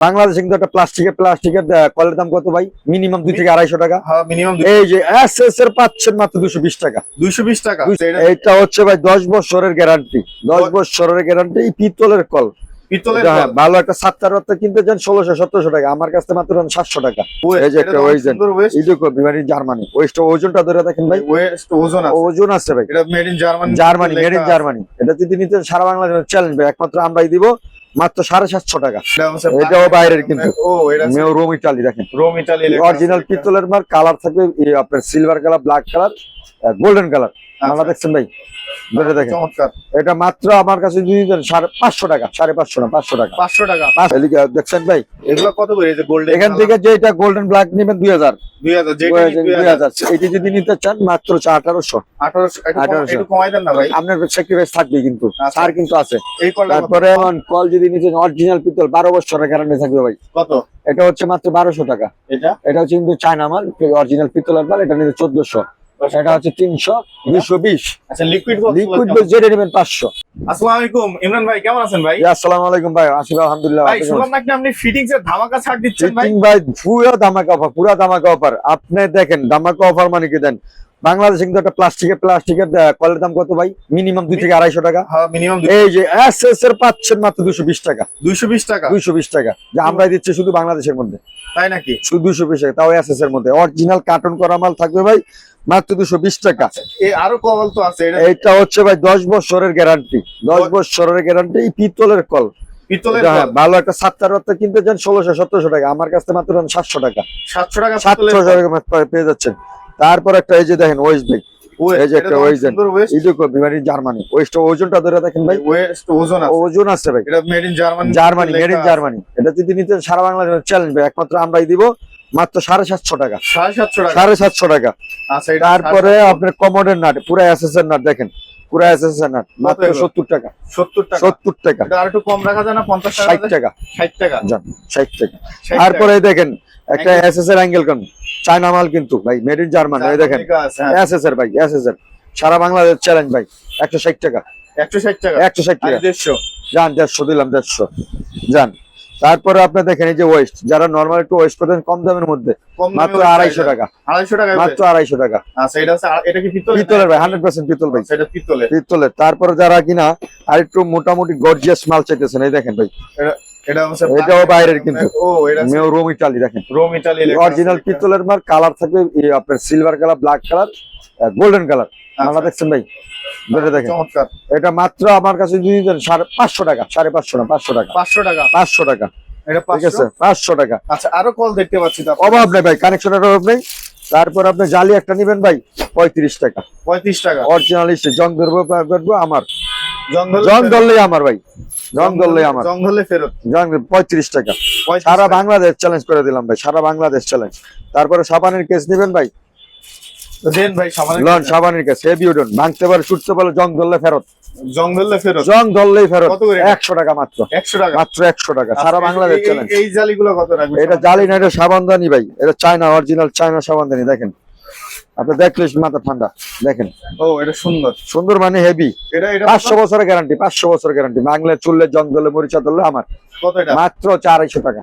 বাংলাদেশে কিন্তু একটা প্লাস্টিকের প্লাস্টিকের কলের দাম কত ভাই? মিনিমাম দুই থেকে আড়াইশো টাকা। হ্যাঁ মিনিমাম এই যে এস এস এর পাচ্ছেন মাত্র দুশো বিশ টাকা। দুইশো বিশ টাকা। এটা হচ্ছে ভাই দশ বছরের গ্যারান্টি দশ- বছরের গ্যারান্টি পিতলের কল। পিতলের এটা কল। ভালো একটা সাতটার রত্ন কিনতে চান ষোলোশো সতেরোশো টাকা। আমার কাছে মাত্র সাতশো টাকা। এই যে একটা তো অনেক ওয়েজেন সুন্দর waist। ইডুকো বিমারি জার্মানি। ওয়েস্ট ওজনটা ধরে দেখেন ভাই। Waist ওজন ওজন আছে ভাই। এটা made in Germany Germany made in Germany. এটা যদি নিতে সারা বাংলাদেশ চ্যালেঞ্জ ভাই। একমাত্র আমরাই দিব মাত্র সাড়ে সাতশো টাকা। এটাও বাইরের কিন্তু। রোম ইটালি দেখেন। রোম ইটালি অরিজিনাল পিতলের মার কালার থাকবে আপনার silver colour black colour golden colour মালা দেখছেন ভাই ধরে দেখেন। এটা মাত্র আমার কাছে যদি সাড়ে পাঁচশো টাকা সাড়ে পাঁচশো না পাঁচশো টাকা। পাঁচশো টাকা। দেখছেন ভাই। এগুলো কত করে গোল্ডেন এখান থেকে যেটা গোল্ডেন ব্ল্যাক নেবেন দুই হাজার। এটি যদি নিতে চান মাত্র আঠারোশো। আপনার স্যাক্রিফাইস থাকবে কিন্তু আচ্ছা। সার কিন্তু আছে? তারপরে কল যদি নিতে অরিজিনাল পিতল বারো বছরের গ্যারান্টি থাকবে ভাই। কত? এটা হচ্ছে মাত্র বারোশো টাকা। এটা? এটা হচ্ছে কিন্তু চায়না মাল অরিজিনাল পিতলের মাল এটা নিতে চোদ্দশো। এটা হচ্ছে তিনশো দুশো বিশ। আচ্ছা লিকুইড লিকুইড যেটা নেবেন পাঁচশো। আসসালামু আলাইকুম। ইমরান ভাই কেমন আছেন ভাই? আসসালামু আলাইকুম ভাই। আসিফ আলহামদুলিল্লাহ ভাই শুনলাম নাকি আপনি ফিটিংস এর ধামাকা ছাড় দিচ্ছেন ভাই? ফিটিং ভাই পুরো ধামাকা অফার পুরো ধামাকা অফার আপনি দেখেন ধামাকা অফার মানে কি দেন? বাংলাদেশে কিন্তু একটা প্লাস্টিকের প্লাস্টিকের কলের দাম কত ভাই? মিনিমাম দুই থেকে আড়াইশো টাকা। হ্যাঁ মিনিমাম এই যে এস এস এর পাচ্ছেন মাত্র দুশো বিশ টাকা। দুইশো বিশ টাকা? দুইশো বিশ টাকা। যা আমরা দিচ্ছি শুধু বাংলাদেশের মধ্যে। তাই নাকি? শুধু দুশো বিশ টাকা তাও এস এস এর মধ্যে। অরিজিনাল কার্টন করা মাল থাকবে ভাই মাত্র দুশো বিশ টাকা। আরও কল তো আছে এটা হচ্ছে ভাই দশ বছরের গ্যারান্টি দশ বছরের গ্যারান্টি পিতলের কল। পিতলের এটা হ্যাঁ, কল? ভালো একটা সাতটার রত্ন কিনতে চান ষোলোশো সতেরোশো টাকা। আমার কাছে মাত্র সাতশো টাকা। সাতশো টাকা সাতশো টাকা পেয়ে যাচ্ছেন। তারপর একটা এই যে দেখেন ওয়েস্ট ব্যাগ এই যে একটা বিমারি জার্মানি ওয়েস্ট ওজনটা ধরে দেখেন ভাই। Waist ওজন আছে। ওজন আছে ভাই। এটা made in Germany Germany made in Germany এটা যদি নিতে সারা বাংলাদেশ চ্যালেঞ্জ ভাই। একমাত্র আমরাই দিব মাত্র সাড়ে সাতশো টাকা। সাড়ে সাতশো টাকা। আচ্ছা তারপরে আপনার কমোডের নাট পুরো এসএস এর নাট দেখেন। পুরো এসএস এর নাট মাত্র সত্তর টাকা। সত্তর টাকা। সত্তর টাকা। আর একটু কম রাখা যায় না? পঞ্চাশ টাকা ষাট টাকা। ষাট টাকা। ষাট টাকা। তারপরে দেখেন একটা এসএস এর অ্যাঙ্গেল কোন চায়না মাল কিন্তু ভাই মেড ইন জার্মানি এই দেখেন। আছে, হ্যাঁ। ভাই এসএস এর সারা বাংলাদেশ চ্যালেঞ্জ ভাই একশো ষাট টাকা। একশো ষাট টাকা? একশো ষাট আর টাকা দেড়শো? যান দেড়শো দিলাম দেড়শো। যান তারপরে আপনি দেখেন এই যে ওয়েস্ট যারা নরমাল একটু ওয়েস্ট করতেন কম দামের মধ্যে মাত্র ওই আড়াইশো টাকা। আড়াইশো টাকা মাত্র আড়াইশো টাকা। আচ্ছা এটা হচ্ছে এটা কি পিতল পিতলের ভাই হান্ড্রেড পার্সেন্ট পিতল ভাই। সেটা পিতলে পিতলের। তারপরে যারা কিনা আর একটু মোটামুটি গর্জিয়াস মাল চাইতেছেন এই দেখেন ভাই। এটা হচ্ছে এটাও বাইরের কিন্তু। ও এটা মেও রোম ইটালি দেখেন। রোম ইটালি অরিজিনাল পিতলের মাল কালার থাকবে আপনার silver colour black colour golden colour দেখছেন ভাই? ধরে দেখেন। এটা মাত্র আমার কাছে দেন সাড়ে পাঁচশো টাকা সাড়ে পাঁচশো না পাঁচশো টাকা। পাঁচশো টাকা। পাঁচশো টাকা। এটা ঠিক আছে? পাঁচশো? টাকা। আচ্ছা আরও কল দেখতে পাচ্ছি অভাব নেই ভাই কানেকশনের অভাব নেই। তারপর আপনি জালি একটা নিবেন ভাই পঁয়ত্রিশ টাকা। পঁয়ত্রিশ টাকা। অরিজিনাল জং ধরবো আমার। জঙ্গল আমার ভাই জং ধরলেই আমার। জঙ্গলে ফেরত। জং পঁয়ত্রিশ টাকা। সারা বাংলাদেশ চ্যালেঞ্জ করে দিলাম ভাই সারা বাংলাদেশ চ্যালেঞ্জ তারপরে সাবানের কেস নিবেন ভাই? দেন ভাই লন সাবানের কেস হেভি উডন। ভাঙতে পারে ছুটতে পারে জং ধরলে ফেরত। জঙ্গলে ফেরত। জং ধরলেই ফেরত। কত করে? এটা? একশো টাকা মাত্র। একশো টাকা। মাত্র একশো টাকা। সারা আচ্ছা, বাংলাদেশ এই- চ্যালেঞ্জ এই- এই জালিগুলো কত রাখবে? এটা জালি না এটা সাবানদানি ভাই। এটা চায়না অরিজিনাল চায়না সাবানদানি দেখেন। আপনি দেখলে মাথা ঠান্ডা দেখেন। ও এটা সুন্দর। সুন্দর মানে হেভি। এটা এটা পাঁচশো বছরের গ্যারান্টি পাঁচশো বছর গ্যারান্টি বাংলার চুললে জঙ্গলে মরিচা ধরলে আমার। কত এটা? মাত্র হচ্ছে আড়াইশো টাকা।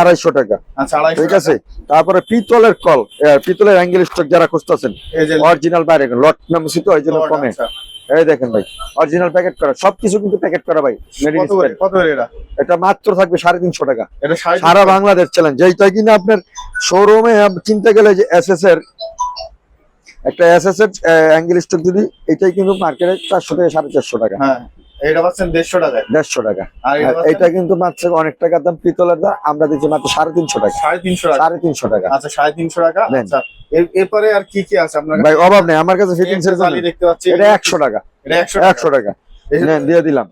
আড়াইশো টাকা? আচ্ছা আড়াইশো ঠিক আছে? তারপরে পিতলের কল পিতলের অ্যাঙ্গেল স্টক যারা খুঁজতেছেন অরিজিনাল বাইরে লট জন্য কমে। আচ্ছা। এই দেখেন ভাই অরিজিনাল প্যাকেট করা। সবকিছু কিন্তু প্যাকেট করা ভাই এটা? এটা মাত্র থাকবে সাড়ে তিনশো টাকা। সারা বাংলাদেশ চ্যালেঞ্জ যেটা কিনা আপনার শোরুমে কিনতে গেলে যে এস এস এর একটা অ্যাঙ্গেল স্টক যদি এটাই কিন্তু মার্কেটে চারশো থেকে সাড়ে চারশো টাকা। হ্যাঁ এটা পাচ্ছেন দেড়শো দেড়শো টাকা। আর এটা কিন্তু মাত্র অনেক টাকার দাম পিতলের দাম আমরা দিচ্ছি মাত্র সাড়ে তিনশো টাকা। সাড়ে তিনশো টাকা। সাড়ে তিনশো টাকা। আচ্ছা সাড়ে তিনশো টাকা। আচ্ছা এর- এরপরে আর কি কি আছে আপনার ভাই অভাব নেই আমার কাছে ফিটিংস এর জালি দেখতে পাচ্ছি। এটা একশো টাকা। এটা একশো একশো টাকা। নেন, দিয়ে দিলাম।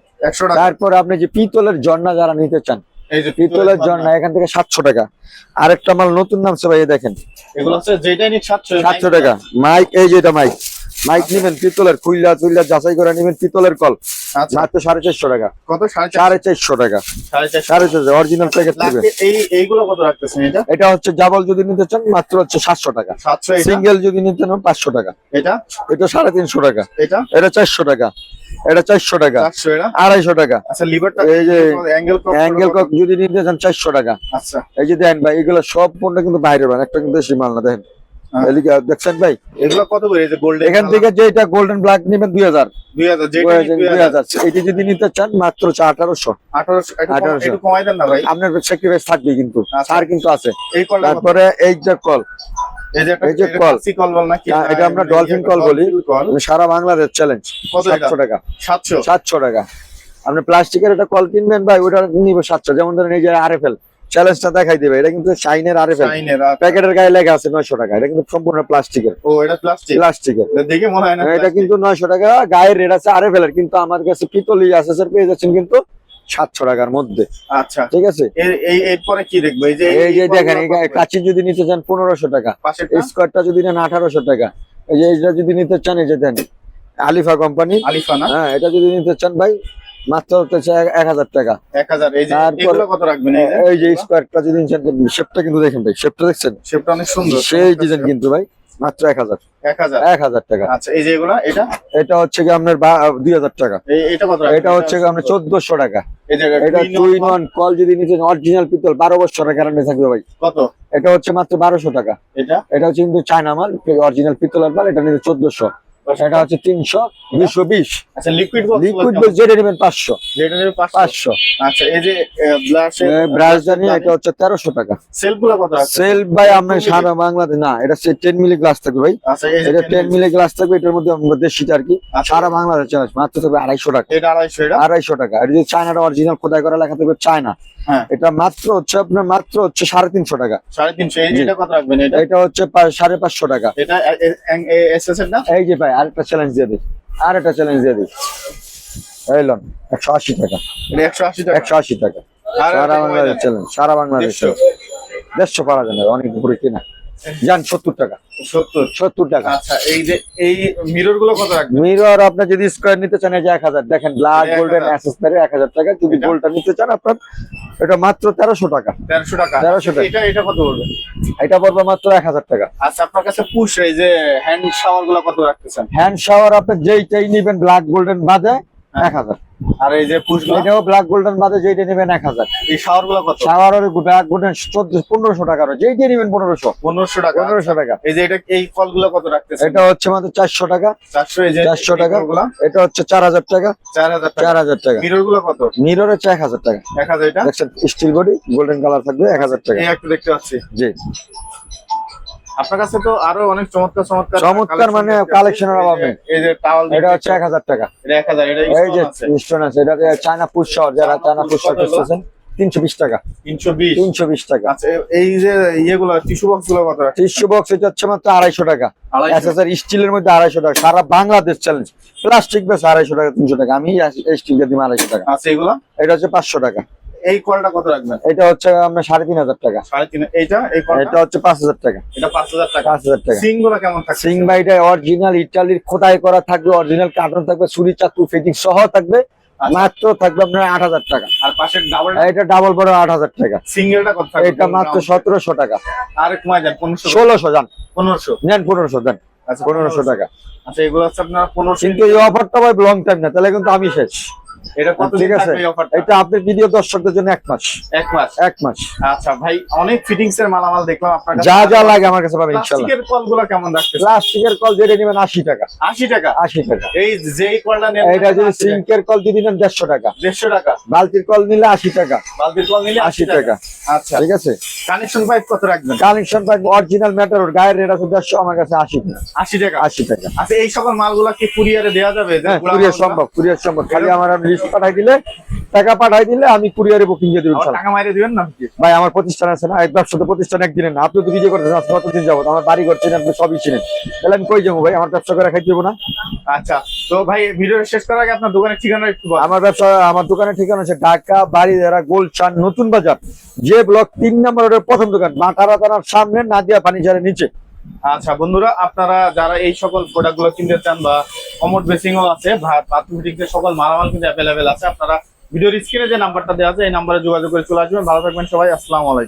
টাকা। তারপরে আপনি যে পিতলের জন্না যারা নিতে চান পিতলের ঝর্ণা এখান থেকে সাতশো টাকা। আরেকটা মাল নতুন নামছে ভাই এই দেখেন। এগুলো হচ্ছে যেটাই সাতশো। টাকা। মাইক এই যেটা মাইক মাইক নিবেন পিতলের চুইলা যাচাই করে নিবেন পিতলের কল। আচ্ছা। মাত্র সাড়ে চারশো টাকা। কত? সাড়ে চার চারশো টাকা। সাড়ে চারশো। অরিজিনাল প্যাকেট থাকবে এইগুলো কত রাখতেছেন এটা? এটা হচ্ছে ডাবল যদি নিতে চান মাত্র হচ্ছে সাতশো টাকা। সিঙ্গেল যদি নিতে চান পাঁচশো টাকা। এটা? এটা সাড়ে তিনশো টাকা। এটা? এটা চারশো টাকা। এটা চারশো টাকা। আড়াইশো টাকা। আচ্ছা এই যে অ্যাঙ্গেল কক যদি নিতে চান চারশো টাকা। আচ্ছা। এই যে দেন ভাই এগুলো সব পণ্য কিন্তু বাইরে বান একটা কিন্তু দেশি মাল না দেখেন। এদিকে দেখছেন ভাই? এগুলো কত করে? এই যে গোল্ডেন এখান থেকে যেটা গোল্ডেন ব্ল্যাক নেবেন যেটা এটি যদি নিতে চান মাত্র আঠারোশো। আঠারোশো একটু কম- 1800 একটু কমাই দেন না ভাই? আপনার স্যাক্রিফাইস থাকবে কিন্তু। আচ্ছা। কিন্তু আছে? তারপরে এই যে কল যে যে এটা হ্যাঁ, এটা আমরা বলি। সারা বাংলাদেশ চ্যালেঞ্জ সাতশো টাকা। সাতশো? সাতশো টাকা। আপনি প্লাস্টিকের একটা কল কিনবেন ভাই ওটা নিবে সাতশো। যেমন ধরেন এই যে আরএফএল চ্যালেঞ্জটা দেখাই দিবে। এটা কিন্তু শাইনের চাইনের প্যাকেটের গায়ে লেখা আছে নয়শো টাকা। এটা কিন্তু সম্পূর্ণ প্লাস্টিকের ও এটা প্লাস্টিক প্লাস্টিকের দেখে মনে হয় না এটা কিন্তু নয়শো টাকা। গায়ের রেট আছে আরএফএল এর কিন্তু আমার কাছে পিতলি আছে স্যার পেয়ে যাচ্ছেন কিন্তু সাতশো টাকার মধ্যে। আচ্ছা। ঠিক আছে? এই এরপরে কি দেখব? এই যে এই যে দেখেন? কাচি যদি নিতে চান পনেরোশো টাকা। স্কোয়ারটা যদি নেন আঠারোশো টাকা। এই যে এইটা যদি নিতে চান এই যে দেন আলিফা কোম্পানি আলিফা না? হ্যাঁ এটা যদি নিতে চান ভাই মাত্র হচ্ছে এক- হাজার টাকা। এক হাজার। কত রাখবেন এই যে? স্কোয়ারটা যদি শেপটা কিন্তু দেখেন ভাই শেপটা দেখছেন? শেপটা অনেক সুন্দর। সেই ডিজাইন কিন্তু ভাই মাত্র এক হাজার। এক হাজার। টাকা। আচ্ছা এই যে এগুলা এটা? এটা হচ্ছে কি আপনার দুই হাজার টাকা। এটা হচ্ছে কি আপনার চোদ্দশো টাকা। এটা নন কল যদি অরিজিনাল পিতল বারো বছরের গ্যারান্টি থাকবে ভাই। কত? এটা হচ্ছে মাত্র বারোশো টাকা। এটা? এটা হচ্ছে কিন্তু চায়না মাল অরিজিনাল পিতলের মাল এটা নিতে চোদ্দশো। এটা হচ্ছে তিনশো দুশো বিশ আচ্ছা লিকুইড বক্স যেটা নেবেন পাঁচশো যেটা নেবে 500 পাঁচশো আচ্ছা এই যে ব্রাশ জানি এটা হচ্ছে তেরোশো টাকা সেলফগুলো কত সেল ভাই আপনার সারা বাংলাদেশ না এটা টেন মিলি গ্লাস থাকবে ভাই আচ্ছা এটা টেন মিলি গ্লাস থাকবে এটার মধ্যে দেশিটা আর কি আচ্ছা। সারা বাংলাদেশ মাত্র থাকবে আড়াইশো টাকা এটা আড়াইশো আড়াইশো টাকা এটা যদি চায়নাটা অরিজিনাল খোদাই করা লেখা থাকবে চায়না হ্যাঁ। এটা মাত্র হচ্ছে আপনার মাত্র হচ্ছে সাড়ে তিনশো টাকা সাড়ে তিনশো এটা কত রাখবেন এটা হচ্ছে সাড়ে পাঁচশো টাকা এটা এই যে ভাই আরেকটা চ্যালেঞ্জ দিয়ে দিই। আরেকটা চ্যালেঞ্জ দিয়ে দিই। এই একশো আশি টাকা। একশো আশি টাকা? একশো আশি টাকা। সারা বাংলাদেশ? চ্যালেঞ্জ সারা বাংলাদেশ। দেড়শো? পারা যাবে অনেক উপরে কিনা। যান সত্তর টাকা। 70 টাকা। আচ্ছা এই যে এই মিররগুলো রাখবেন? যদি নিতে চান দেখেন ব্ল্যাক গোল্ডেন বাজে এক টাকা। যদি নিতে চান আপনার এটা মাত্র টাকা। টাকা। টাকা। এটা কত এটা মাত্র 1000 টাকা। আচ্ছা আপনার কাছে যে হ্যান্ড শাওয়ারগুলো কত হ্যান্ড শাওয়ার যেইটাই গোল্ডেন আর এই যে গুলো এটাও ব্ল্যাক গোল্ডেন বাদে যেইটা নেবেন এক হাজার। এই শাওয়ারগুলো কত? শাওয়ারের ব্ল্যাক গোল্ডেন চোদ্দ পনেরোশো টাকার যেইটাই নেবেন পনেরোশো। পনেরোশো টাকা। পনেরোশো টাকা। এই যে এটা এই কলগুলো কত রাখতেছেন? এটা হচ্ছে মাত্র চারশো টাকা। চারশো এই যে 400 টাকা। এটা হচ্ছে চার হাজার টাকা। চার হাজার টাকা। চার হাজার টাকা। মিররগুলো কত? মিরর হচ্ছে এক হাজার টাকা। এক হাজার এটা? দেখছেন স্টিল বডি গোল্ডেন কালার থাকবে এক হাজার টাকা। এই একটু দেখতে পাচ্ছি। জি। আপনার কাছে তো আরও অনেক চমৎকার চমৎকার চমৎকার মানে collection এর এই যে টাওয়াল এটা হচ্ছে এক হাজার টাকা। এটা এক হাজার এটা এই যে স্টোন আছে। এটা চায়না পুষ্কর যারা চায়না কত করতেছেন তিনশো বিশ টাকা। তিনশো বিশ। তিনশো বিশ টাকা। আচ্ছা এই যে ইয়েগুলো টিস্যু বক্সগুলো কত রাখছেন? টিস্যু বক্স এটা হচ্ছে মাত্র আড়াইশো টাকা। আড়াইশো? এসএসআর স্টিলের মধ্যে আড়াইশো টাকা। সারা বাংলাদেশ চ্যালেঞ্জ প্লাস্টিক বেশ আড়াইশো টাকা তিনশো টাকা। আমি স্টিল দিয়ে দিই আড়াইশো টাকা। আচ্ছা এগুলো? এটা হচ্ছে পাঁচশো টাকা। এই কলটা কত রাখবেন? এটা হচ্ছে আপনার সাড়ে তিন হাজার টাকা। সাড়ে তিন এইটা? এই কলটা? এটা হচ্ছে পাঁচ হাজার টাকা। এটা পাঁচ হাজার টাকা। পাঁচ হাজার টাকা। সিংগুলো কেমন থাকে সিং বাইটা অরিজিনাল ইটালির খোদাই করা থাকবে অরিজিনাল কার্টন থাকবে ছুরি চাকু ফিটিং সহ থাকবে আচ্ছা। মাত্র থাকবে আপনার আট হাজার টাকা। আর পাশের ডাবল এটা ডাবল বড় আট হাজার টাকা। সিঙ্গেলটা কত এটা মাত্র সতেরোশো টাকা। আর কমায় যান পনেরোশো। ষোলোশো যান পনেরোশো। নেন পনেরোশো দেন আচ্ছা পনেরোশো টাকা। আচ্ছা এগুলো হচ্ছে আপনার পনেরোশো কিন্তু এই অফারটা ভাই লং টাইম না তাহলে কিন্তু আমি শেষ। এটা কত ঠিক আছে। এটা আপনার ভিডিও দর্শকদের জন্য এক মাস। এক মাস? এক মাস। আচ্ছা ভাই অনেক ফিটিংস এর মালামাল দেখলাম আপনার কাছে। যা যা লাগে আমার কাছে পাবেন ইনশাল্লাহ। প্লাস্টিকের কলগুলো কেমন রাখতেছে প্লাস্টিকের কল যেটা নেবেন আশি টাকা। আশি টাকা? আশি টাকা। এই যেই কলটা নেন এটা যদি সিঙ্কের কল যদি নেন দেড়শো টাকা। দেড়শো টাকা। বালতির কল নিলে আশি টাকা। বালতির কল নিলে আশি টাকা। আচ্ছা। ঠিক আছে? কানেকশন পাইপ কত রাখবেন? কানেকশন থাকবে অরিজিনাল ম্যাটার গায়ের রেট আছে দেড়শো আমার কাছে আশি টাকা। আশি টাকা। আশি টাকা। আচ্ছা এই সকল মালগুলা কি কুরিয়ারে দেওয়া যাবে? যে হ্যাঁ কুরিয়ার সম্ভব কুরিয়ার সম্ভব। খালি আমার লিস্ট পাঠাই দিলে টাকা পাঠাই দিলে আমি কুরিয়ারে বুকিং দিয়ে দেবো টাকা মাইরে দিবেন না ভাই আমার প্রতিষ্ঠান আছে না এক ব্যবসাতে প্রতিষ্ঠান একদিনে না। আপনি তো ভিডিও করতেছেন আজকে কতদিন যাব আমার বাড়ি করছেন আপনি সবই চিনেন। তাহলে আমি কই যাব ভাই? আমার ব্যবসা করে দেবো না। আচ্ছা তো ভাই ভিডিও শেষ করার আগে আপনার দোকানের ঠিকানা একটু আমার ব্যবসা আমার দোকানের ঠিকানা হচ্ছে ঢাকা বাড়িধারা গোলচান নতুন বাজার। যে ব্লক তিন নম্বর প্রথম দোকান মাতারা থানার সামনে নাদিয়া ফার্নিচারের নিচে। আচ্ছা বন্ধুরা, আপনারা যারা এই সকল প্রোডাক্টগুলো কিনতে চান বা কমোড বেসিং ও আছে প্রাথমিক সকল মালামাল কিন্তু অ্যাভেলেবেল আছে, আপনারা ভিডিওর স্ক্রিনে যে নাম্বারটা দেওয়া আছে, এই নাম্বারে যোগাযোগ করে চলে আসবেন। ভালো থাকবেন সবাই, আসসালামু আলাইকুম।